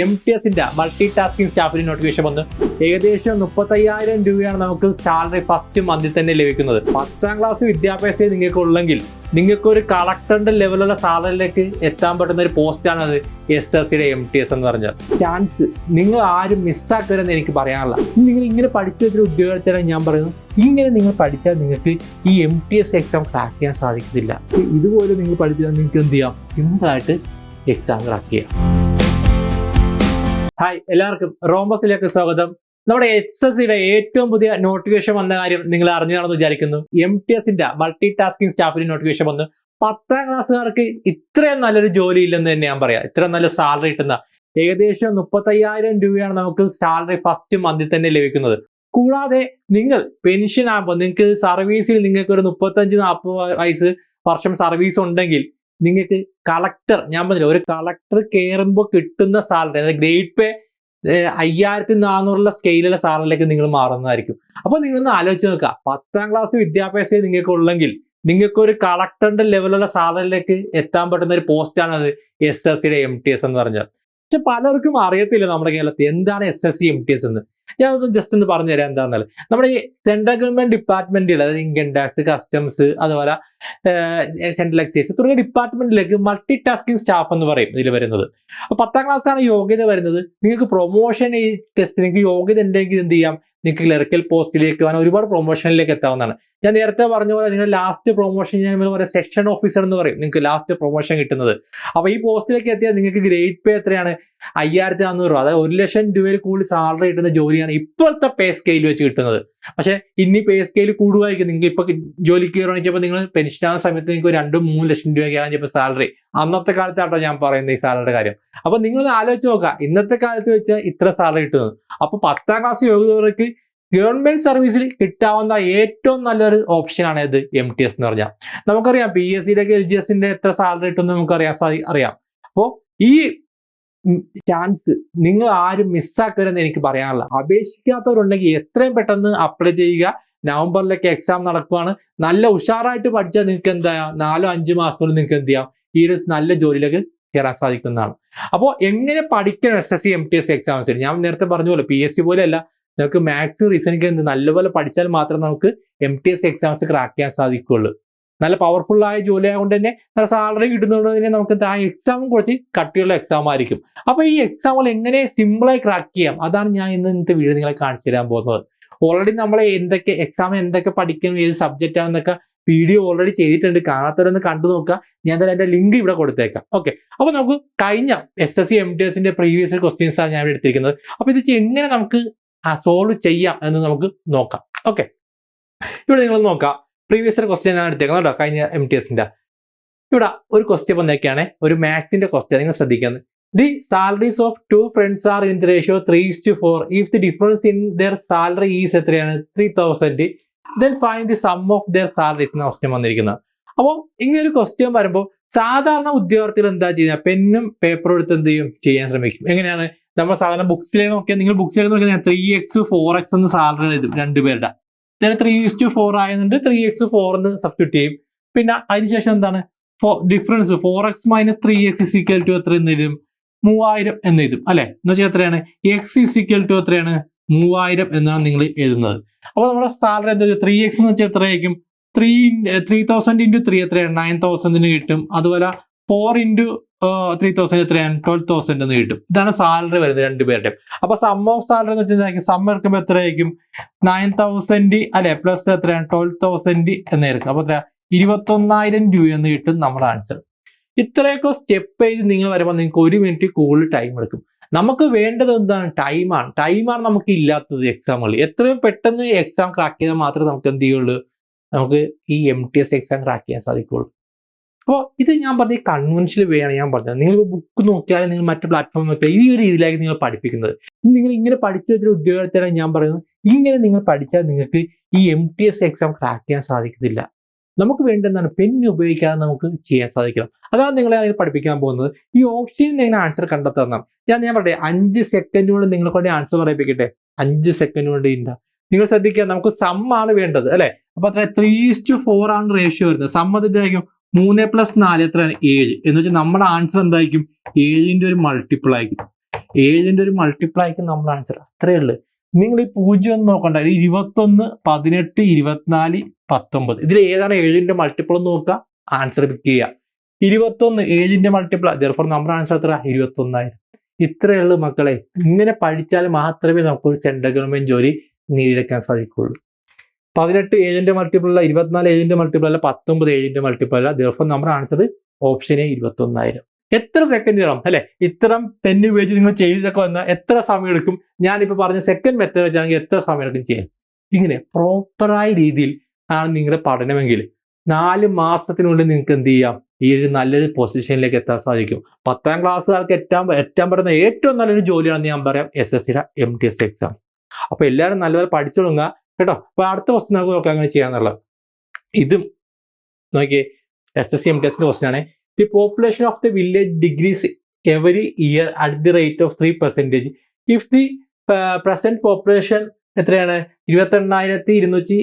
M T എസിന്റെ multi tasking സ്റ്റാഫിന് notification വന്നു ഏകദേശം മുപ്പത്തയ്യായിരം രൂപയാണ് നമുക്ക് സാലറി ഫസ്റ്റ് മന്തിൽ തന്നെ ലഭിക്കുന്നത്. പത്താം ക്ലാസ് വിദ്യാഭ്യാസം നിങ്ങൾക്ക് ഉള്ളെങ്കിൽ നിങ്ങൾക്ക് ഒരു കളക്ടറിന്റെ ലെവലുള്ള സാലറിയിലേക്ക് എത്താൻ പറ്റുന്ന ഒരു പോസ്റ്റാണ് അത് എസ് എസ് സിയുടെ എം ടി എസ് എന്ന് പറഞ്ഞാൽ ചാൻസ് നിങ്ങൾ ആരും മിസ്സാക്കരുതെന്ന് എനിക്ക് പറയാനുള്ള നിങ്ങൾ ഇങ്ങനെ പഠിച്ചു വെച്ചൊരു ഉദ്യോഗസ്ഥരാണ് ഞാൻ പറയുന്നത് ഇങ്ങനെ നിങ്ങൾ പഠിച്ചാൽ നിങ്ങൾക്ക് ഈ M T S exam crack ചെയ്യാൻ സാധിക്കത്തില്ല. ഇതുപോലെ നിങ്ങൾ പഠിച്ചാൽ നിങ്ങൾക്ക് എന്ത് ചെയ്യാം? സിമ്പിളായിട്ട് എക്സാം ക്രാക്ക് ചെയ്യാം. ഹായ് എല്ലാവർക്കും. റോംബസിലേക്ക് സ്വാഗതം. നമ്മുടെ എച്ച് എസ് സിയുടെ ഏറ്റവും പുതിയ നോട്ടിഫിക്കേഷൻ വന്ന കാര്യം നിങ്ങൾ അറിഞ്ഞതാണെന്ന് വിചാരിക്കുന്നു. എം ടി എസിന്റെ മൾട്ടി ടാസ്കിംഗ് സ്റ്റാഫിന് നോട്ടിഫിക്കേഷൻ വന്നു. പത്താം ക്ലാസ്സുകാർക്ക് ഇത്രയും നല്ലൊരു ജോലി ഇല്ലെന്ന് തന്നെ ഞാൻ പറയാം. ഇത്രയും നല്ല സാലറി കിട്ടുന്ന ഏകദേശം മുപ്പത്തയ്യായിരം രൂപയാണ് നമുക്ക് സാലറി ഫസ്റ്റ് മന്തിൽ തന്നെ ലഭിക്കുന്നത്. കൂടാതെ നിങ്ങൾ പെൻഷൻ ആകുമ്പോൾ നിങ്ങൾക്ക് സർവീസിൽ നിങ്ങൾക്ക് ഒരു മുപ്പത്തഞ്ച് നാൽപ്പത് വയസ്സ് വർഷം സർവീസ് ഉണ്ടെങ്കിൽ നിങ്ങൾക്ക് കളക്ടർ ഞാൻ പറഞ്ഞില്ല ഒരു കളക്ടർ കയറുമ്പോൾ കിട്ടുന്ന സാലറി അതായത് ഗ്രേഡ് പേ അയ്യായിരത്തി നാനൂറുള്ള സ്കെയിലുള്ള സാലറിയിലേക്ക് നിങ്ങൾ മാറുന്നതായിരിക്കും. അപ്പൊ നിങ്ങൾ ഒന്ന് ആലോചിച്ച് നോക്കുക. പത്താം ക്ലാസ് വിദ്യാഭ്യാസം നിങ്ങൾക്ക് ഉള്ളെങ്കിൽ നിങ്ങൾക്ക് ഒരു കളക്ടറിന്റെ ലെവലുള്ള സാലറിയിലേക്ക് എത്താൻ പറ്റുന്ന ഒരു പോസ്റ്റാണ് അത് എസ് എസ് സിയുടെ എം ടി എസ് എന്ന് പറഞ്ഞാൽ. പക്ഷെ പലർക്കും അറിയത്തില്ല നമ്മുടെ കേരളത്തിൽ എന്താണ് S S C M T S എന്ന്. ഞാൻ ഒന്ന് ജസ്റ്റ് ഒന്ന് പറഞ്ഞു തരാം എന്താണെന്നാൽ നമ്മുടെ ഈ സെൻട്രൽ ഗവൺമെന്റ് ഡിപ്പാർട്ട്മെന്റുകൾ അതായത് ഇൻകം ടാക്സ് കസ്റ്റംസ് അതുപോലെ സെൻട്രൽ എക്സൈസ് തുടങ്ങിയ ഡിപ്പാർട്ട്മെന്റിലേക്ക് മൾട്ടി ടാസ്കിംഗ് സ്റ്റാഫ് എന്ന് പറയും ഇതിൽ വരുന്നത്. അപ്പൊ പത്താം ക്ലാസ് ആണ് യോഗ്യത വരുന്നത്. നിങ്ങൾക്ക് പ്രൊമോഷൻ ഈ ടെസ്റ്റ് നിങ്ങൾക്ക് യോഗ്യത ഉണ്ടെങ്കിൽ എന്ത് ചെയ്യാം? നിങ്ങൾക്ക് ക്ലറിക്കൽ പോസ്റ്റിലേക്ക് പോകാൻ ഒരുപാട് പ്രൊമോഷനിലേക്ക് എത്താവുന്നതാണ്. ഞാൻ നേരത്തെ പറഞ്ഞ പോലെ നിങ്ങൾ ലാസ്റ്റ് പ്രൊമോഷൻ ഞാൻ പറയാം സെക്ഷൻ ഓഫീസർ എന്ന് പറയും. നിങ്ങൾക്ക് ലാസ്റ്റ് പ്രൊമോഷൻ കിട്ടുന്നത്. അപ്പൊ ഈ പോസ്റ്റിലേക്ക് എത്തിയാൽ നിങ്ങൾക്ക് ഗ്രേഡ് പേ എത്രയാണ്? അയ്യായിരത്തി നാനൂറ് രൂപ. അതായത് ഒരു ലക്ഷം രൂപയിൽ കൂടുതൽ സാലറി കിട്ടുന്ന ജോലിയാണ് ഇപ്പോഴത്തെ പേ സ്കെയിൽ വെച്ച് കിട്ടുന്നത്. പക്ഷേ ഇനി പേ സ്കെയിൽ കൂടുമായിരിക്കും നിങ്ങൾക്ക് ഇപ്പൊ ജോലിക്ക് കയറുകയാണെങ്കിൽ ചിലപ്പോൾ നിങ്ങൾ പെൻഷൻ ആവുന്ന സമയത്ത് നിങ്ങൾക്ക് രണ്ടും മൂന്ന് ലക്ഷം രൂപയ്ക്കാണ് ചിലപ്പോൾ സാലറി അന്നത്തെ കാലത്താട്ടോ ഞാൻ പറയുന്നത് ഈ സാലറിയുടെ കാര്യം. അപ്പൊ നിങ്ങൾ ആലോചിച്ച് നോക്കുക. ഇന്നത്തെ കാലത്ത് വെച്ചാൽ ഇത്ര സാലറി കിട്ടുന്നത്. അപ്പൊ പത്താം ക്ലാസ് യോഗ്യതവർക്ക് ഗവൺമെന്റ് സർവീസിൽ കിട്ടാവുന്ന ഏറ്റവും നല്ലൊരു ഓപ്ഷനാണ് ഇത് എം ടി എസ് എന്ന് പറഞ്ഞാൽ. നമുക്കറിയാം പി എസ് സിയിലേക്ക് എൽ ജി എസിന്റെ എത്ര സാലറി കിട്ടുമെന്ന് നമുക്കറിയാൻ സാധി അറിയാം. അപ്പോൾ ഈ ചാൻസ് നിങ്ങൾ ആരും മിസ്സാക്കരുതെന്ന് എനിക്ക് പറയാനുള്ള അപേക്ഷിക്കാത്തവരുണ്ടെങ്കിൽ എത്രയും പെട്ടെന്ന് അപ്ലൈ ചെയ്യുക. നവംബറിലേക്ക് എക്സാം നടക്കുവാണ്. നല്ല ഉഷാറായിട്ട് പഠിച്ചാൽ നിങ്ങൾക്ക് എന്താ നാലോ അഞ്ച് മാസത്തോളം നിങ്ങൾക്ക് എന്ത് ചെയ്യാം? ഈ ഒരു നല്ല ജോലിയിലേക്ക് കയറാൻ സാധിക്കുന്നതാണ്. അപ്പോൾ എങ്ങനെ പഠിക്കണം S S C M T S എക്സാംസിൽ ഞാൻ നേരത്തെ പറഞ്ഞ പോലെ പി എസ് സി പോലെയല്ല. നമുക്ക് മാത്സ് റീസണിങ് എന്ത് നല്ലപോലെ പഠിച്ചാൽ മാത്രം നമുക്ക് M T S exams crack ചെയ്യാൻ സാധിക്കുള്ളൂ നല്ല പവർഫുൾ ആയ ജോലി ആയതുകൊണ്ട് തന്നെ നല്ല സാലറി കിട്ടുന്നതുകൊണ്ട് തന്നെ നമുക്ക് ആ എക്സാമും കുറച്ച് കട്ടിയുള്ള എക്സാം ആയിരിക്കും. അപ്പോൾ ഈ എക്സാമുകൾ എങ്ങനെ സിമ്പിളായി ക്രാക്ക് ചെയ്യാം? അതാണ് ഞാൻ ഇന്ന് ഇന്നത്തെ വീഡിയോ നിങ്ങളെ കാണിച്ചു തരാൻ പോകുന്നത്. ഓൾറെഡി നമ്മൾ എന്തൊക്കെ എക്സാം എന്തൊക്കെ പഠിക്കണം ഏത് സബ്ജക്റ്റ് ആണെന്നൊക്കെ വീഡിയോ ഓൾറെഡി ചെയ്തിട്ടുണ്ട്. കാണാത്തവരൊന്ന് കണ്ടു നോക്കുക. ഞാൻ തന്നെ എന്റെ ലിങ്ക് ഇവിടെ കൊടുത്തേക്കാം. ഓക്കെ അപ്പോൾ നമുക്ക് കഴിഞ്ഞ S S C M T എസിന്റെ പ്രീവിയസ് ക്വസ്റ്റ്യൻസ് ആണ് ഞാൻ ഇവിടെ എടുത്തിരിക്കുന്നത്. അപ്പോൾ ഇത് എങ്ങനെ നമുക്ക് സോൾവ് ചെയ്യാം എന്ന് നമുക്ക് നോക്കാം. ഓക്കെ ഇവിടെ നിങ്ങൾ നോക്കാം പ്രീവിയസ് ക്വസ്റ്റ്യൻ ഞാൻ എടുത്തേക്കുന്നത് കേട്ടോ കഴിഞ്ഞ എം ടി എസിന്റെ ഇവിടെ ഒരു ക്വസ്റ്റ്യൻ വന്നേക്കാണ് ഒരു മാത്സിന്റെ ക്വസ്റ്റ്യൻ നിങ്ങൾ ശ്രദ്ധിക്കുന്നത് the salaries of two friends are in the ratio three to four if the difference in their salary is എത്രയാണ്? Three thousand then find the sum of their salaries എന്ന question വന്നിരിക്കുന്നത്. അപ്പോൾ ഇങ്ങനെ ഒരു question വരുമ്പോൾ സാധാരണ ഉദ്യോഗാർത്ഥികൾ എന്താ ചെയ്യുക? പെന്നും പേപ്പറും എടുത്ത് എന്ത് ചെയ്യും? ചെയ്യാൻ ശ്രമിക്കും. എങ്ങനെയാണ്? നമ്മൾ സാധാരണ ബുക്സിലേക്ക് നോക്കിയാൽ നിങ്ങൾ ബുക്സിലേക്ക് നോക്കിയാൽ ത്രീ എക്സ് ഫോർ എക്സ് എന്ന് സാലറി എഴുതും രണ്ടുപേരുടെ. ചില ത്രീ ഇസ് ടു ഫോർ ആയതുകൊണ്ട് ത്രീ എക്സ് ഫോർ എന്ന് സബ്സ്റ്റിറ്റ്യൂട്ട് ചെയ്യും. പിന്നെ അതിനുശേഷം എന്താണ്? Difference four X minus three X is equal to എത്ര എന്ന് എഴുതും? മൂവായിരം എന്ന് എഴുതും അല്ലെ? എന്ന് വെച്ചാൽ എത്രയാണ്? എക്സ് ഇസ് ഈക്വൽ ടു എത്രയാണ്? മൂവായിരം എന്നാണ് നിങ്ങൾ എഴുതുന്നത്. അപ്പോൾ നമ്മുടെ സാലറി എന്താ ത്രീ എക്സ് എന്ന് വെച്ചാൽ എത്രയായിരിക്കും three three thousand into three എത്രയാണ്? നയൻ തൗസൻഡിന് കിട്ടും. അതുപോലെ ഫോർ ഇന്റു ത്രീ തൗസൻഡ് എത്രയാണ് ട്വൽവ് തൗസൻഡ് എന്ന് കിട്ടും. ഇതാണ് സാലറി വരുന്നത് രണ്ടുപേരുടെയും അപ്പൊ സം ഓഫ് സാലറി എന്ന് വെച്ചാൽ സം എടുക്കുമ്പോൾ എത്രയായിരിക്കും? നയൻ തൗസൻഡ് അല്ലെ? പ്ലസ് എത്രയാണ്? ട്വൽവ് തൗസൻഡ് എന്നായിരിക്കും അപ്പൊ എത്ര ഇരുപത്തൊന്നായിരം രൂപ എന്ന് കിട്ടും നമ്മുടെ ആൻസർ ഇത്രയൊക്കെ സ്റ്റെപ്പ് ചെയ്ത് നിങ്ങൾ വരുമ്പോൾ നിങ്ങൾക്ക് ഒരു മിനിറ്റ് കൂടുതൽ ടൈം എടുക്കും. നമുക്ക് വേണ്ടത് എന്താണ്? ടൈമാണ് ടൈമാണ് നമുക്ക് ഇല്ലാത്തത് എക്സാമുകളിൽ എത്രയും പെട്ടെന്ന് എക്സാം ക്രാക്ക് ചെയ്താൽ മാത്രമേ നമുക്ക് എന്ത് ചെയ്യുള്ളൂ? നമുക്ക് ഈ M T S exam crack ചെയ്യാൻ സാധിക്കുള്ളൂ അപ്പോൾ ഇത് ഞാൻ പറഞ്ഞ കൺവെൻഷനൽ വേ ആണ് ഞാൻ പറഞ്ഞത്. നിങ്ങൾ ബുക്ക് നോക്കിയാലും നിങ്ങൾ മറ്റു പ്ലാറ്റ്ഫോം നോക്കിയാൽ ഈ ഒരു രീതിയിലേക്ക് നിങ്ങൾ പഠിപ്പിക്കുന്നത്. നിങ്ങൾ ഇങ്ങനെ പഠിച്ചു വെച്ചൊരു ഉദ്യോഗത്തിലാണ് ഞാൻ പറയുന്നത് ഇങ്ങനെ നിങ്ങൾ പഠിച്ചാൽ നിങ്ങൾക്ക് ഈ M T S exam crack ചെയ്യാൻ സാധിക്കത്തില്ല. നമുക്ക് വേണ്ടതാണ് പെൻ ഉപയോഗിക്കാതെ നമുക്ക് ചെയ്യാൻ സാധിക്കണം. അതാണ് നിങ്ങളെ അതിൽ പഠിപ്പിക്കാൻ പോകുന്നത്. ഈ ഓപ്ഷനിൽ നിങ്ങൾ ആൻസർ കണ്ടെത്തണം? ഞാൻ ഞാൻ പറയട്ടെ അഞ്ച് സെക്കൻഡ് കൊണ്ട് നിങ്ങളെ കൊണ്ട് ആൻസർ പറയിപ്പിക്കട്ടെ? അഞ്ച് സെക്കൻഡ് കൊണ്ട് ഇല്ല നിങ്ങൾ ശ്രദ്ധിക്കുക നമുക്ക് സമ്മാണ് വേണ്ടത് അല്ലെ? അപ്പൊ അത്ര ത്രീ ടു ഫോർ ആണ് റേഷ്യോ വരുന്നത്. സം എന്തായിരിക്കും? മൂന്ന് പ്ലസ് നാല് എത്രയാണ്? ഏഴ്. എന്ന് വെച്ചാൽ നമ്മുടെ ആൻസർ എന്തായിരിക്കും? ഏഴിന്റെ ഒരു മൾട്ടിപ്പിൾ ആയിരിക്കും. ഏഴിന്റെ ഒരു മൾട്ടിപ്പിൾ ആയിരിക്കും നമ്മുടെ ആൻസർ അത്രയേ ഉള്ളൂ. നിങ്ങൾ ഈ പൂജ്യം ഒന്ന് നോക്കണ്ട. ഇരുപത്തൊന്ന് പതിനെട്ട് ഇരുപത്തിനാല് പത്തൊമ്പത്. ഇതിൽ ഏതാണ് ഏഴിന്റെ മൾട്ടിപ്പിൾ എന്ന് നോക്കുക? ആൻസർ പിക്ക് ചെയ്യുക. ഇരുപത്തൊന്ന് ഏഴിന്റെ മൾട്ടിപ്പിൾ ചെറുപ്പം നമ്മുടെ ആൻസർ എത്ര? ഇരുപത്തൊന്നായിരം. ഇത്രയേ ഉള്ളൂ മക്കളെ. ഇങ്ങനെ പഠിച്ചാൽ മാത്രമേ നമുക്കൊരു സെൻട്രൽ ഗവൺമെന്റ് ജോലി നേടിയെടുക്കാൻ സാധിക്കുള്ളൂ പതിനെട്ട് ഏഴിന്റെ മൾട്ടിപ്പിൾ അല്ല ഇരുപത്തിനാല് ഏഴിന്റെ മൾട്ടിപ്പിൾ അല്ല പത്തൊമ്പത് ഏഴിന്റെ മൾട്ടിപ്പിൾ അല്ല. ദിവസം നമ്മൾ ആൻസർ ഓപ്ഷൻ എ ഇരുപത്തൊന്നായിരം. എത്ര സെക്കൻഡ് വേണം അല്ലെ? ഇത്തരം പെന്ന് ഉപയോഗിച്ച് നിങ്ങൾ ചെയ്തൊക്കെ വന്നാൽ എത്ര സമയം എടുക്കും? ഞാനിപ്പോൾ പറഞ്ഞ സെക്കൻഡ് മെത്തേഡ് വെച്ചാണെങ്കിൽ എത്ര സമയം എടുക്കും ചെയ്യാൻ? ഇങ്ങനെ പ്രോപ്പറായ രീതിയിൽ ആണ് നിങ്ങളുടെ പഠനമെങ്കിൽ നാല് മാസത്തിനുള്ളിൽ നിങ്ങൾക്ക് എന്ത് ചെയ്യാം? ഈ ഒരു നല്ലൊരു പൊസിഷനിലേക്ക് എത്താൻ സാധിക്കും. പത്താം ക്ലാസ്സുകാർക്ക് എത്താൻ എത്താൻ പറ്റുന്ന ഏറ്റവും നല്ലൊരു ജോലിയാണെന്ന് ഞാൻ പറയാം എസ് എസ് സിയുടെ എം ടി എസ് എക്സാം അപ്പോൾ എല്ലാവരും നല്ലപോലെ പഠിച്ചു തുടങ്ങുക കേട്ടോ? അപ്പൊ അടുത്ത ക്വസ്റ്റ്യൻ നമുക്ക് നോക്കാം അങ്ങനെ ചെയ്യാന്നുള്ളത്. ഇതും നോക്കിയേ S S C M T question ആണ്. The population of the village decreases every year at the rate of three percentage if the present population എത്രയാണ്? ഇരുപത്തി എണ്ണായിരത്തി ഇരുന്നൂറ്റി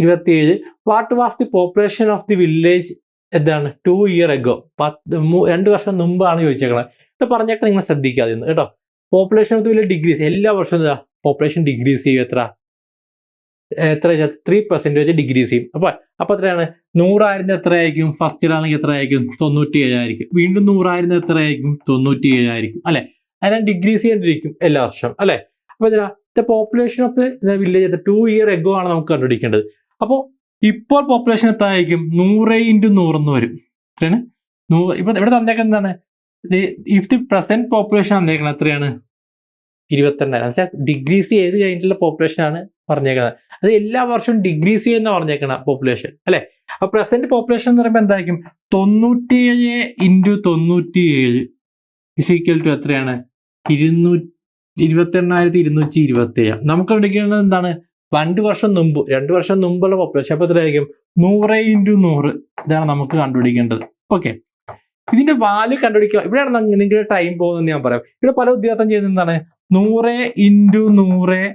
ഇരുപത്തി ഏഴ് what was the population of the village എന്താണ്? Two year ago പത്ത് രണ്ട് വർഷം മുമ്പാണ് ചോദിച്ചേക്കണത് ഇത് പറഞ്ഞേക്കാൻ നിങ്ങൾ ശ്രദ്ധിക്കാതെ കേട്ടോ? Population of the village decreases എല്ലാ വർഷവും പോപ്പുലേഷൻ ഡിഗ്രീസ് ചെയ്യും എത്ര? എത്ര ത്രീ പെർസെന്റേജ് ഡിഗ്രീസ് ചെയ്യും അപ്പോൾ അപ്പോൾ എത്രയാണ്? നൂറായിരുന്ന എത്രയായിരിക്കും? ആണെങ്കിൽ എത്രയായിരിക്കും? തൊണ്ണൂറ്റി ഏഴായിരിക്കും വീണ്ടും നൂറായിരുന്ന എത്രയായിരിക്കും? തൊണ്ണൂറ്റി ഏഴായിരിക്കും അല്ലേ? അതിനാൽ ഡിഗ്രീസ് ചെയ്യേണ്ടിയിരിക്കും എല്ലാ വർഷം അല്ലേ? അപ്പോൾ ഇതിനാ the population of the village two year ago ആണ് നമുക്ക് കണ്ടുപിടിക്കേണ്ടത്. അപ്പോൾ ഇപ്പോൾ പോപ്പുലേഷൻ എത്രയായിരിക്കും? നൂറ് ഇന്റു നൂറെന്ന് വരും. എത്രയാണ് നൂറ് ഇപ്പൊ ഇവിടെ തന്നേക്കുന്നത് എന്താണ്? ഇഫ് ദി പ്രസന്റ് പോപ്പുലേഷൻ തന്നേക്കണം എത്രയാണ്? ഇരുപത്തെണ്ണായിരം വെച്ചാൽ ഡിഗ്രീസ് ചെയ്ത് കഴിഞ്ഞിട്ടുള്ള പോപ്പുലേഷൻ ആണ് പറഞ്ഞേക്കുന്നത്. അത് എല്ലാ വർഷവും ഡിഗ്രീസ് ചെയ്യുന്ന പറഞ്ഞേക്കണ പോപ്പുലേഷൻ അല്ലെ? അപ്പൊ പ്രസന്റ് പോപ്പുലേഷൻ എന്ന് പറയുമ്പോൾ എന്തായിരിക്കും? തൊണ്ണൂറ്റിയേഴ് ഇന്റു തൊണ്ണൂറ്റിയേഴ് ഇസീക്വൽ ടു എത്രയാണ്? ഇരുന്നൂറ്റി ഇരുപത്തി എണ്ണായിരത്തി ഇരുന്നൂറ്റി ഇരുപത്തി ഏഴ് നമുക്ക് എടുക്കേണ്ടത് എന്താണ്? രണ്ട് വർഷം മുമ്പ് രണ്ട് വർഷം മുമ്പുള്ള പോപ്പുലേഷൻ അപ്പൊ എത്രയായിരിക്കും? നൂറ് ഇന്റു നൂറ്. ഇതാണ് നമുക്ക് കണ്ടുപിടിക്കേണ്ടത്. ഓക്കെ. ഇതിന്റെ വാല്യൂ കണ്ടുപിടിക്കുക. ഇവിടെയാണ് നിങ്ങളുടെ ടൈം പോകുന്നത് ഞാൻ പറയാം. ഇവിടെ പല ഉദ്യോഗസ്ഥം ചെയ്യുന്നത് എന്താണ്? നൂറ് ഇന്റു നൂറ്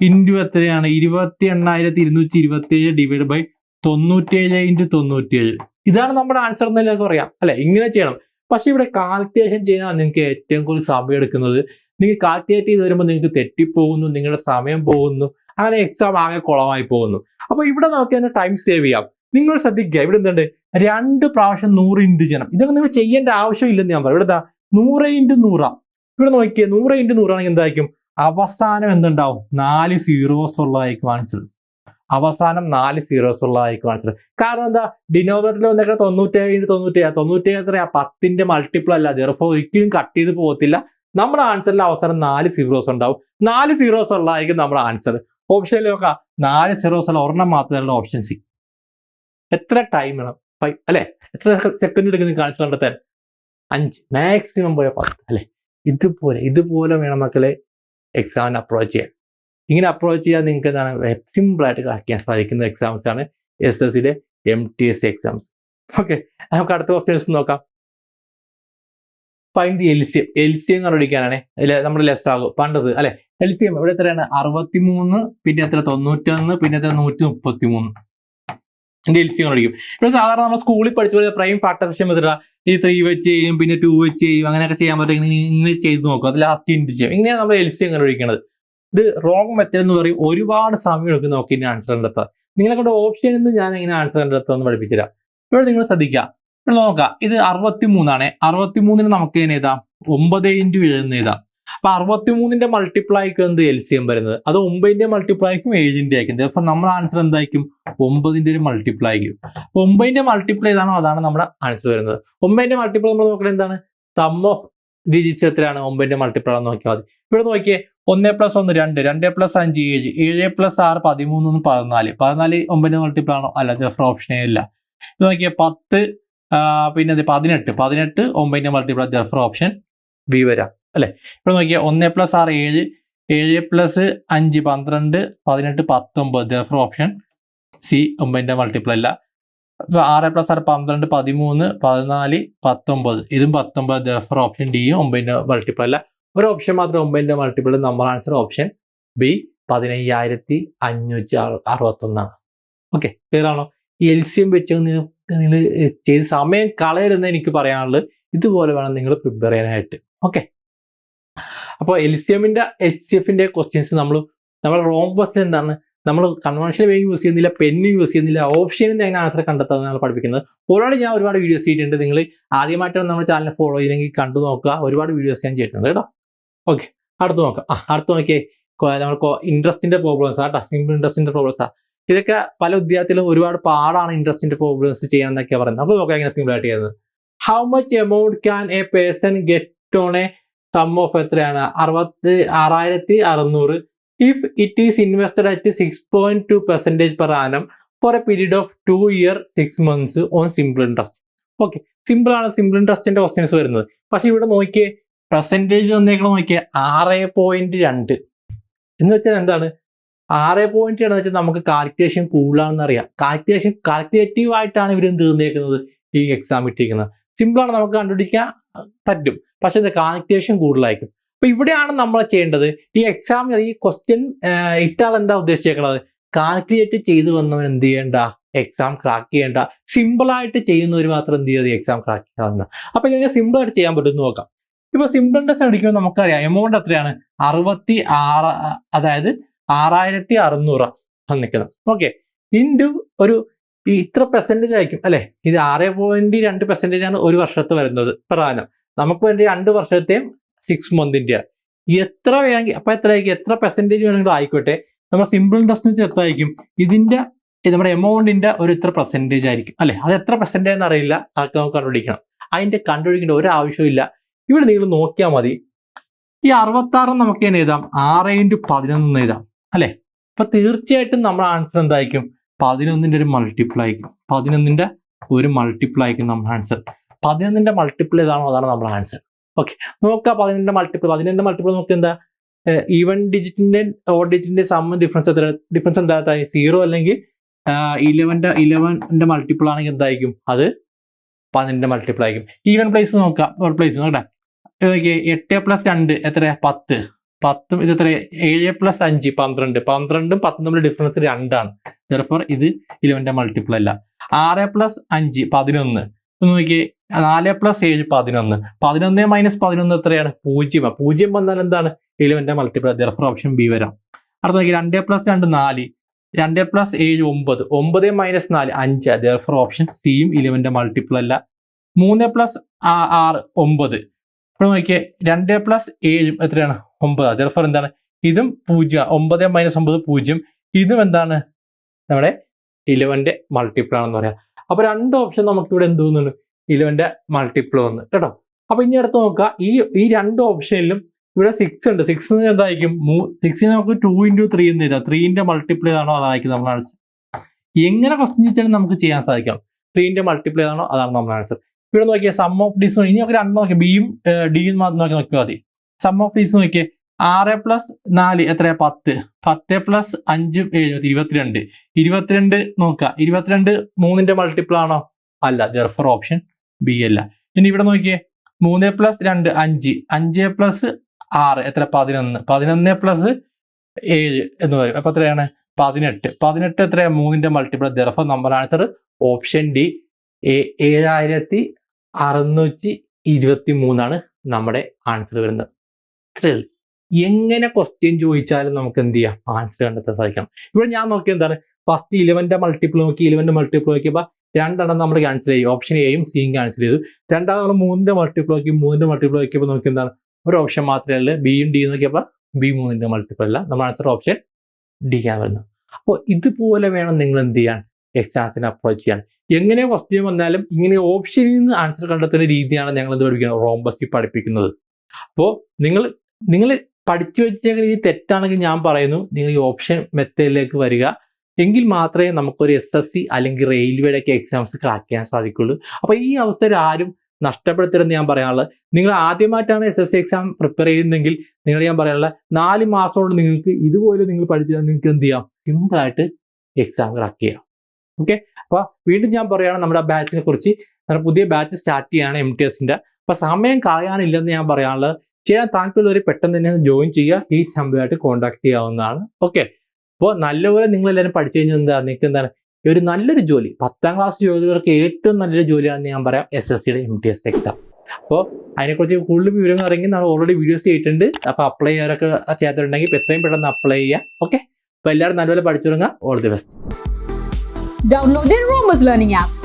ഇന്റു എത്രയാണ്? ഇരുപത്തി എണ്ണായിരത്തി ഇരുന്നൂറ്റി ഇരുപത്തി ഏഴ് ഡിവൈഡ് ബൈ തൊണ്ണൂറ്റേഴ് ഇന്റു തൊണ്ണൂറ്റിയേഴ്. ഇതാണ് നമ്മുടെ ആൻസർ എന്നല്ലേ പറയാം അല്ലെ? ഇങ്ങനെ ചെയ്യണം. പക്ഷെ ഇവിടെ കാൽക്കുലേഷൻ ചെയ്യാൻ നിങ്ങൾക്ക് ഏറ്റവും കൂടുതൽ സമയം എടുക്കുന്നത്. നിങ്ങൾ കാൽക്കുലേറ്റ് ചെയ്ത് വരുമ്പോൾ നിങ്ങൾക്ക് തെറ്റിപ്പോകുന്നു നിങ്ങളുടെ സമയം പോകുന്നു അങ്ങനെ എക്സാം ആകെ കുളമായി പോകുന്നു. അപ്പൊ ഇവിടെ നമുക്ക് തന്നെ ടൈം സേവ് ചെയ്യാം. നിങ്ങൾ ശ്രദ്ധിക്കുക. ഇവിടെ എന്തുണ്ട്? രണ്ട് പ്രാവശ്യം നൂറ് ഇന്റു ചെയ്യണം. ഇതൊക്കെ നിങ്ങൾ ചെയ്യേണ്ട ആവശ്യമില്ലെന്ന് ഞാൻ പറയാം. ഇവിടെ എന്താ നൂറ് ഇന്റു നൂറാ. ഇവിടെ നോക്കിയ നൂറ് ഇന്റു നൂറാണെങ്കിൽ എന്തായിരിക്കും? അവസാനം എന്തുണ്ടാവും? നാല് സീറോസ് ഉള്ളതായിരിക്കും ആൻസർ അവസാനം നാല് സീറോസ് ഉള്ളതായിരിക്കും ആൻസർ കാരണം എന്താ? ഡിനോമിനേറ്ററിൽ വന്നേക്കാൻ തൊണ്ണൂറ്റേഴ് തൊണ്ണൂറ്റേഴ് തൊണ്ണൂറ്റേഴ് എത്രയാ? പത്തിന്റെ മൾട്ടിപ്പിൾ അല്ല. ചെറുപ്പം ഒരിക്കലും കട്ട് ചെയ്ത് പോകത്തില്ല. നമ്മുടെ ആൻസറിൽ അവസാനം നാല് സീറോസ് ഉണ്ടാവും. നാല് സീറോസ് ഉള്ളതായിരിക്കും നമ്മുടെ ആൻസർ ഓപ്ഷൻ നോക്കാം. നാല് സീറോസ് ഉള്ള ഒരെണ്ണം മാത്രമേ ഓപ്ഷൻ സി എത്ര ടൈം വേണം? ഫൈവ് അല്ലെ? എത്ര സെക്കൻഡ് എടുക്കുന്ന കാണിച്ചു കണ്ടെത്താൻ അഞ്ച്. മാക്സിമം പോയ പത്ത് അല്ലെ? ഇതുപോലെ ഇതുപോലെ വേണം മക്കളെ എക്സാമിന് അപ്രോച്ച് ചെയ്യാൻ. ഇങ്ങനെ അപ്രോച്ച് ചെയ്യാൻ നിങ്ങൾക്ക് എന്താണ് സിമ്പിളായിട്ട് ക്രാക്ക് ചെയ്യാൻ സാധിക്കുന്ന എക്സാംസ് ആണ് എസ് എസ് സിയുടെ M T S exams okay നമുക്ക് അടുത്ത ക്വസ്റ്റ്യൻസ് നോക്കാം. Find the L C M L C M കണ്ടുപിടിക്കാനാണ്. അതിൽ നമ്മുടെ ലെസ്റ്റ് ആകും പണ്ടത് അല്ലെ? എൽ സി എം ഇവിടെ എത്രയാണ്? അറുപത്തി മൂന്ന് പിന്നെ എത്ര? തൊണ്ണൂറ്റൊന്ന് പിന്നെ എത്ര? നൂറ്റി മുപ്പത്തി മൂന്ന് ഇതിന്റെ എൽ സി കണ്ടുപിടിക്കും ഇവിടെ സാധാരണ നമ്മൾ സ്കൂളിൽ പഠിച്ച പോലെ പ്രൈം പാർട്ടർഷിപ്പ് വെച്ചിട്ട് ഈ ത്രീ വെച്ച് ചെയ്യും പിന്നെ ടു വെച്ച് ചെയ്യും അങ്ങനെയൊക്കെ ചെയ്യാൻ പറ്റും. ഇങ്ങനെ ചെയ്ത് നോക്കും. അത് ലാസ്റ്റ് ഇന്റു ചെയ്യും. ഇങ്ങനെയാണ് നമ്മൾ എൽ സി അങ്ങനെ കണ്ടുപിടിക്കുന്നത് ഇത് റോങ് മെത്തേഡ് എന്ന് പറയും. ഒരുപാട് സമയം എടുക്കും നോക്കി ആൻസർ കണ്ടെത്താൻ. നിങ്ങളെ കൊണ്ട് ഓപ്ഷൻ എന്ന് ഞാൻ എങ്ങനെ ആൻസർ കണ്ടെത്താമെന്ന് പഠിപ്പിച്ചുതരാം. ഇവിടെ നിങ്ങൾ ശ്രദ്ധിക്കുക. ഇവിടെ നോക്കാം. ഇത് അറുപത്തി മൂന്നാണ് അറുപത്തി മൂന്നിന് നമുക്ക് എഴുതാം ഒമ്പത് ഇന്റു ഏഴെന്ന് എഴുതാം. അപ്പൊ അറുപത്തി മൂന്നിന്റെ മൾട്ടിപ്ലൈക്ക് എന്ത് എൽ സി എം വരുന്നത്? അത് ഒമ്പതിന്റെ മൾട്ടിപ്ലൈക്കും ഏഴിന്റെ ആയിരിക്കും. അപ്പൊ നമ്മുടെ ആൻസർ എന്തായിരിക്കും? ഒമ്പതിന്റെ ഒരു മൾട്ടിപ്ലൈക്കും അപ്പൊ ഒമ്പതിന്റെ മൾട്ടിപ്ലൈ ഏതാണോ അതാണ് നമ്മുടെ ആൻസർ വരുന്നത്. ഒമ്പതിന്റെ മൾട്ടിപ്ലൈ നമ്മൾ നോക്കുന്നത് എന്താണ്? സം ഓഫ് ഡിജിറ്റ്സ് എത്രയാണ് ഒമ്പതിന്റെ മൾട്ടിപ്ലൈ നോക്കിയാൽ മതി. ഇവിടെ നോക്കിയേ ഒന്ന് പ്ലസ് ഒന്ന് രണ്ട് രണ്ട് പ്ലസ് അഞ്ച് ഏഴ് ഏഴ് പ്ലസ് ആറ് പതിമൂന്ന് പതിനാല്. പതിനാല് ഒമ്പതിന്റെ മൾട്ടിപ്ലൈ ആണോ? അല്ല ജസ്റ്റ് ഓപ്ഷനേ ഇല്ല ഇത് നോക്കിയേ പത്ത് പിന്നെ പതിനെട്ട്. പതിനെട്ട് ഒമ്പതിന്റെ മൾട്ടിപ്ലൈ ജസ്റ്റ് ഓപ്ഷൻ ബി വരാം. അല്ലെ? ഇപ്പൊ നോക്കിയാൽ ഒന്ന് പ്ലസ് ആറ് ഏഴ് ഏഴ് പ്ലസ് അഞ്ച് പന്ത്രണ്ട് പതിനെട്ട് പത്തൊമ്പത്. ഓപ്ഷൻ സി ഒമ്പതിന്റെ മൾട്ടിപ്പിൾ അല്ല. ഇപ്പൊ ആറ് പ്ലസ് ആറ് പന്ത്രണ്ട് പതിമൂന്ന് പതിനാല് പത്തൊമ്പത്. ഇതും പത്തൊമ്പത്. ഓപ്ഷൻ ഡിയും ഒമ്പതിന്റെ മൾട്ടിപ്പിൾ അല്ല. ഒരു ഓപ്ഷൻ മാത്രം ഒമ്പതിന്റെ മൾട്ടിപ്പിൾ നമ്മൾ ആൻസർ ഓപ്ഷൻ ബി പതിനയ്യായിരത്തി അഞ്ഞൂറ്റി അറുപത്തി ഒന്നാണ് ഓക്കെ ക്ലിയർ ആണോ? ഈ എൽ സി എം വെച്ച് നിങ്ങൾ ചെയ്ത് സമയം കളയരുതെന്ന് എനിക്ക് പറയാനുള്ളത് ഇതുപോലെ വേണം നിങ്ങൾ പ്രിപ്പയർ ചെയ്യാനായിട്ട്. ഓക്കെ അപ്പോൾ എൽ സി എമ്മിന്റെ എച്ച് സി എഫിന്റെ ക്വസ്റ്റ്യൻസ് നമ്മൾ നമ്മൾ റോംബസിൽ എന്താണ് നമ്മൾ കൺവെൻഷണൽ വേ യൂസ് ചെയ്യുന്നില്ല പെന്ന് യൂസ് ചെയ്യുന്നില്ല ഓപ്ഷനിൽ എങ്ങനെ ആൻസർ കണ്ടെത്താൻ നമ്മൾ പഠിപ്പിക്കുന്നത്. ഒരുപാട് ഞാൻ ഒരുപാട് വീഡിയോസ് ചെയ്തിട്ടുണ്ട് നിങ്ങൾ ആദ്യമായിട്ടാണ് നമ്മുടെ ചാനൽ ഫോളോ ചെയ്തെങ്കിൽ കണ്ടു നോക്കുക ഒരുപാട് വീഡിയോസ് ഞാൻ ചെയ്തിട്ടുണ്ട് കേട്ടോ. ഓക്കെ അടുത്ത് നോക്കാം. ആ അടുത്ത് നോക്കിയേ നമ്മൾ ഇൻട്രസ്റ്റിന്റെ പ്രോബ്ലംസ് ആ സിമ്പിൾ ഇൻട്രസ്റ്റിന്റെ പ്രോബ്ലംസ് ആ. ഇതൊക്കെ പല വിദ്യാർത്ഥികളും ഒരുപാട് പാടാണ് ഇൻട്രസ്റ്റിന്റെ പ്രോബ്ലംസ് ചെയ്യാൻ എന്നൊക്കെ പറയുന്നത്. അപ്പോൾ നോക്കാം എങ്ങനെ സിമ്പിൾ ആയിട്ട് ചെയ്യുന്നത്. How much amount can a person get on a sum of എത്രയാണ്? അറുപത്തി ആറായിരത്തി അറുന്നൂറ്. If it is invested at six point two percentage per annum for a period of two year six months on simple interest okay simple ആണ് simple ഇൻട്രസ്റ്റിന്റെ questions വരുന്നത്. പക്ഷെ ഇവിടെ നോക്കിയേ പെർസെന്റേജ് വന്നേക്കണം നോക്കിയേ ആറ് പോയിന്റ് രണ്ട്. എന്ന് വെച്ചാൽ എന്താണ്? ആറ് പോയിന്റ് എന്ന് വെച്ചാൽ നമുക്ക് കാൽക്കുലേഷൻ കൂടുതലാണെന്ന് അറിയാം. കാൽക്കുലേഷൻ കാൽക്കുലേറ്റീവ് ആയിട്ടാണ് ഇവർ തീർന്നേക്കുന്നത് ഈ എക്സാം ഇട്ടിരിക്കുന്നത്. സിമ്പിൾ ആണ് നമുക്ക് കണ്ടുപിടിക്കാൻ പറ്റും. പക്ഷെ ഇത് കാൽക്കുലേഷൻ കൂടുതലായിരിക്കും. അപ്പൊ ഇവിടെയാണ് നമ്മൾ ചെയ്യേണ്ടത് ഈ എക്സാമിന് ഈ ക്വസ്റ്റ്യൻ ഇട്ടാൽ എന്താ ഉദ്ദേശിച്ചേക്കുന്നത് കാൽക്കുലേറ്റ് ചെയ്തു വന്നവൻ എന്ത് ചെയ്യേണ്ട? എക്സാം ക്രാക്ക് ചെയ്യേണ്ട. സിമ്പിൾ ആയിട്ട് ചെയ്യുന്നവർ മാത്രം എന്ത് ചെയ്യുന്നത് എക്സാം ക്രാക്ക് ചെയ്യാവുന്ന അപ്പൊ ഇങ്ങനെ സിമ്പിൾ ആയിട്ട് ചെയ്യാൻ പറ്റുമെന്ന് നോക്കാം. ഇപ്പൊ സിമ്പിൾ ടെസ്റ്റ് അടിക്കുമ്പോൾ നമുക്കറിയാം എമൗണ്ട് എത്രയാണ്? അറുപത്തി ആറ് അതായത് ആറായിരത്തി അറുന്നൂറ് നിൽക്കുന്നത്. ഓക്കെ ഇന്റു ഒരു ഈ ഇത്ര പെർസെന്റേജ് ആയിരിക്കും അല്ലെ? ഇത് ആറ് പോയിന്റ് രണ്ട് പെർസെന്റേജ് ആണ് ഒരു വർഷത്ത് വരുന്നത് പ്രധാനം. നമുക്ക് വേണ്ടി രണ്ട് വർഷത്തെയും സിക്സ് മന്തിന്റെ എത്ര വേണമെങ്കിൽ അപ്പൊ എത്ര ആയിരിക്കും എത്ര പെർസെന്റേജ് വേണമെങ്കിലും ആയിക്കോട്ടെ. നമ്മൾ സിമ്പിൾ ഇൻട്രസ്റ്റ് എത്ര ആയിരിക്കും? ഇതിന്റെ നമ്മുടെ എമൗണ്ടിന്റെ ഒരു ഇത്ര പെർസെന്റേജ് ആയിരിക്കും അല്ലെ? അത് എത്ര പെർസെന്റേജ് എന്ന് അറിയില്ല. അതൊക്കെ നമുക്ക് കണ്ടുപിടിക്കണം. അതിന്റെ കണ്ടുപിടിക്കേണ്ട ഒരു ആവശ്യമില്ല ഇവിടെ നിങ്ങൾ നോക്കിയാൽ മതി. ഈ അറുപത്തി ആറ് നമുക്ക് തന്നെ എഴുതാം. ആറ് ഇന്റു പതിനൊന്ന് എഴുതാം അല്ലേ? അപ്പൊ തീർച്ചയായിട്ടും നമ്മുടെ ആൻസർ എന്തായിരിക്കും? പതിനൊന്നിന്റെ ഒരു മൾട്ടിപ്പിൾ ആയിരിക്കും. പതിനൊന്നിന്റെ ഒരു മൾട്ടിപ്പിൾ ആയിരിക്കും നമ്മുടെ ആൻസർ പതിനൊന്നിന്റെ മൾട്ടിപ്പിൾ ഏതാണോ അതാണ് നമ്മുടെ ആൻസർ ഓക്കെ നോക്കാം പതിനൊന്നിന്റെ മൾട്ടിപ്പിൾ പതിനൊന്നിന്റെ മൾട്ടിപ്പിൾ നോക്കി എന്താ? ഈവൻ ഡിജിറ്റിന്റെ ഓർ ഡിജിറ്റിന്റെ സമ്മ ഡിഫറൻസ് എത്ര? ഡിഫറൻസ് എന്താ? സീറോ അല്ലെങ്കിൽ ഇലവന്റെ ഇലവന്റെ മൾട്ടിപ്പിൾ ആണെങ്കിൽ എന്തായിരിക്കും? അത് പതിനൊന്നിന്റെ മൾട്ടിപ്പിൾ ആയിരിക്കും. ഈവൻ പ്ലേസ് നോക്കാം. ഓർ പ്ലേസ് നോക്കട്ടെ. എട്ട് പ്ലസ് രണ്ട് എത്ര? പത്ത്. പത്തും ഇത് എത്ര? ഏഴ് പ്ലസ് അഞ്ച്. പന്ത്രണ്ട്. പന്ത്രണ്ടും പത്തും തമ്മിൽ ഡിഫറൻസ് രണ്ടാണ്. ചിലപ്പോൾ ഇത് ഇലവന്റെ മൾട്ടിപ്പിൾ അല്ല. ആറ് പ്ലസ് അഞ്ച് പതിനൊന്ന്. നോക്കിയേ നാല് പ്ലസ് ഏഴ് പതിനൊന്ന്. പതിനൊന്ന് മൈനസ് പതിനൊന്ന് എത്രയാണ്? പൂജ്യം. പൂജ്യം വന്നാൽ എന്താണ്? ഇലവന്റെ മൾട്ടിപ്പിൾ ചിലപ്പോൾ ഓപ്ഷൻ ബി വരാം. അടുത്ത നോക്കി രണ്ട് പ്ലസ് രണ്ട് നാല്. രണ്ട് പ്ലസ് ഏഴ് ഒമ്പത്. ഒമ്പത് മൈനസ് നാല് അഞ്ച്. ദർഫർ ഓപ്ഷൻ സിയും ഇലവന്റെ മൾട്ടിപ്പിൾ അല്ല. മൂന്ന് പ്ലസ് ആറ് ഒമ്പത്. ഇപ്പോൾ നോക്കിയേ രണ്ട് പ്ലസ് ഏഴും എത്രയാണ്? ഒമ്പത്. ദർഫർ എന്താണ്? ഇതും പൂജ്യം ഒമ്പത് മൈനസ് ഒമ്പത് പൂജ്യം. ഇതും എന്താണ്? നമ്മുടെ ഇലവന്റെ മൾട്ടിപ്പിൾ ആണെന്ന് പറയാം. അപ്പൊ രണ്ട് ഓപ്ഷൻ നമുക്ക് ഇവിടെ എന്ത് തോന്നുന്നു ഇലവന്റെ മൾട്ടിപ്പിൾ വന്ന്. കേട്ടോ? അപ്പൊ ഇനി അടുത്ത് നോക്കുക ഈ ഈ രണ്ട് ഓപ്ഷനിലും ഇവിടെ സിക്സ് ഉണ്ട്. സിക്സ് എന്തായിരിക്കും? സിക്സിന് നമുക്ക് ടു ഇന്റു ത്രീ എന്ന് തരാം ത്രീന്റെ മൾട്ടിപ്പിൾ ഏതാണോ അതായിരിക്കും നമ്മൾ ആൻസർ എങ്ങനെ ക്വസ്റ്റ്യൻ ചോദിച്ചാലും നമുക്ക് ചെയ്യാൻ സാധിക്കാം. ത്രീന്റെ മൾട്ടിപ്പിൾ ഏതാണോ അതാണ് നമ്മൾ ആൻസർ ഇവിടെ നോക്കിയാൽ സം ഓഫ് ഡീസ് ഇനി നമുക്ക് രണ്ട് നോക്കിയാൽ ബിയും ഡിയും മാത്രം നോക്കി നോക്കിയാൽ മതി. സം ഓഫ് ഡീസ് നോക്കിയേ. ആറ് പ്ലസ് നാല് എത്രയാ? പത്ത്. പത്ത് പ്ലസ് അഞ്ച് ഏഴ് ഇരുപത്തിരണ്ട്. ഇരുപത്തിരണ്ട് നോക്കുക ഇരുപത്തിരണ്ട് മൂന്നിന്റെ മൾട്ടിപ്പിൾ ആണോ? അല്ല. ദർഫർ ഓപ്ഷൻ ബി അല്ല. ഇനി ഇവിടെ നോക്കിയേ. മൂന്ന് പ്ലസ് രണ്ട് അഞ്ച്. അഞ്ച് പ്ലസ് ആറ്. എത്ര? പതിനൊന്ന്. പതിനൊന്ന് പ്ലസ് ഏഴ് എന്ന് പറയും. അപ്പൊ എത്രയാണ്? പതിനെട്ട്. പതിനെട്ട് എത്രയാ? മൂന്നിന്റെ multiple therefore number answer option D ഏഴായിരത്തി അറുന്നൂറ്റി ഇരുപത്തി മൂന്നാണ് നമ്മുടെ ആൻസർ വരുന്നത്. ഇത്രയേ ഉള്ളൂ. എങ്ങനെ ക്വസ്റ്റ്യൻ ചോദിച്ചാലും നമുക്ക് എന്ത് ചെയ്യാം? ആൻസർ കണ്ടെത്താൻ സാധിക്കണം. ഇവിടെ ഞാൻ നോക്കിയത് എന്താണ്? ഫസ്റ്റ് ഇലവന്റെ മൾട്ടിപ്പിൾ നോക്കി ഇലവന്റെ മൾട്ടിപ്പിൾ നോക്കിയപ്പോൾ രണ്ടെണ്ണം നമ്മൾ ക്യാൻസൽ ചെയ്യും ഓപ്ഷൻ എയും സിയും ക്യാൻസൽ ചെയ്തു. രണ്ടാമത് നമ്മൾ മൂന്നിന്റെ മൾട്ടിപ്പിൾ നോക്കി മൂന്നിന്റെ മൾട്ടിപ്പിൾ നോക്കിയപ്പോൾ നോക്കി എന്താണ്? ഒരു ഓപ്ഷൻ മാത്രമേ ഉള്ളൂ. ബിയും ഡി നോക്കിയപ്പോൾ ബി മൂന്നിന്റെ മൾട്ടിപ്പിൾ അല്ല. നമ്മൾ ആൻസർ ഓപ്ഷൻ ഡി ആണ് വരുന്നത്. അപ്പോൾ ഇതുപോലെ വേണം നിങ്ങൾ എന്ത് ചെയ്യാൻ? എക്സാംസിനെ അപ്രോച്ച് ചെയ്യാൻ. എങ്ങനെ ക്വസ്റ്റ്യൻ വന്നാലും ഇങ്ങനെ ഓപ്ഷനിൽ നിന്ന് ആൻസർ കണ്ടെത്തുന്ന രീതിയാണ് ഞങ്ങൾ എന്ത് പഠിക്കുന്നത് റോംബസി പഠിപ്പിക്കുന്നത്. അപ്പോൾ നിങ്ങൾ നിങ്ങൾ പഠിച്ചു വെച്ചെങ്കിൽ രീതി തെറ്റാണെങ്കിൽ ഞാൻ പറയുന്നു നിങ്ങൾ ഈ ഓപ്ഷൻ മെത്തേഡിലേക്ക് വരിക. എങ്കിൽ മാത്രമേ നമുക്കൊരു എസ് എസ് സി അല്ലെങ്കിൽ റെയിൽവേയുടെ ഒക്കെ എക്സാംസ് ക്രാക്ക് ചെയ്യാൻ സാധിക്കുള്ളൂ. അപ്പോൾ ഈ അവസരം ആരും നഷ്ടപ്പെടുത്തരുതെന്ന് ഞാൻ പറയാനുള്ളത്. നിങ്ങൾ ആദ്യമായിട്ടാണ് S S C exam prepare ചെയ്യുന്നതെങ്കിൽ നിങ്ങൾ ഞാൻ പറയാനുള്ള നാല് മാസം കൊണ്ട് നിങ്ങൾക്ക് ഇതുപോലെ നിങ്ങൾ പഠിച്ചാൽ നിങ്ങൾക്ക് എന്ത് ചെയ്യാം? സിമ്പിൾ ആയിട്ട് എക്സാം ക്രാക്ക് ചെയ്യാം. ഓക്കെ അപ്പോൾ വീണ്ടും ഞാൻ പറയുകയാണ് നമ്മുടെ ബാച്ചിനെ കുറിച്ച്. പുതിയ ബാച്ച് സ്റ്റാർട്ട് ചെയ്യാണ് എം ടി എസിന്റെ അപ്പോൾ സമയം കളയാനില്ലെന്ന് ഞാൻ പറയാനുള്ളത്. ചെയ്യാൻ താല്പര്യമുള്ളവർ പെട്ടെന്ന് തന്നെ ജോയിൻ ചെയ്യുക. ഈ നമ്പറായിട്ട് കോൺടാക്ട് ചെയ്യാവുന്നതാണ്. ഓക്കെ അപ്പോൾ നല്ലപോലെ നിങ്ങൾ എല്ലാവരും പഠിച്ചു കഴിഞ്ഞാൽ എന്താ? നിങ്ങൾക്ക് എന്താണ്? ഒരു നല്ലൊരു ജോലി. പത്താം ക്ലാസ് ജോലികൾക്ക് ഏറ്റവും നല്ലൊരു ജോലിയാണെന്ന് ഞാൻ പറയാം. എസ് എസ് സിയുടെ എം ടി എസ് എക്സാം അപ്പോൾ അതിനെക്കുറിച്ച് കൂടുതൽ വിവരങ്ങൾ അറിയെങ്കിൽ നമ്മൾ ഓൾറെഡി വീഡിയോസ് ചെയ്തിട്ടുണ്ട് അപ്പോൾ അപ്ലൈ ചെയ്യാനൊക്കെ ചെയ്യാത്തുണ്ടെങ്കിൽ എത്രയും പെട്ടെന്ന് അപ്ലൈ ചെയ്യുക. ഓക്കെ അപ്പോൾ എല്ലാവരും നല്ലപോലെ പഠിച്ചു തുടങ്ങുക. All the best download Rhombus Learning app.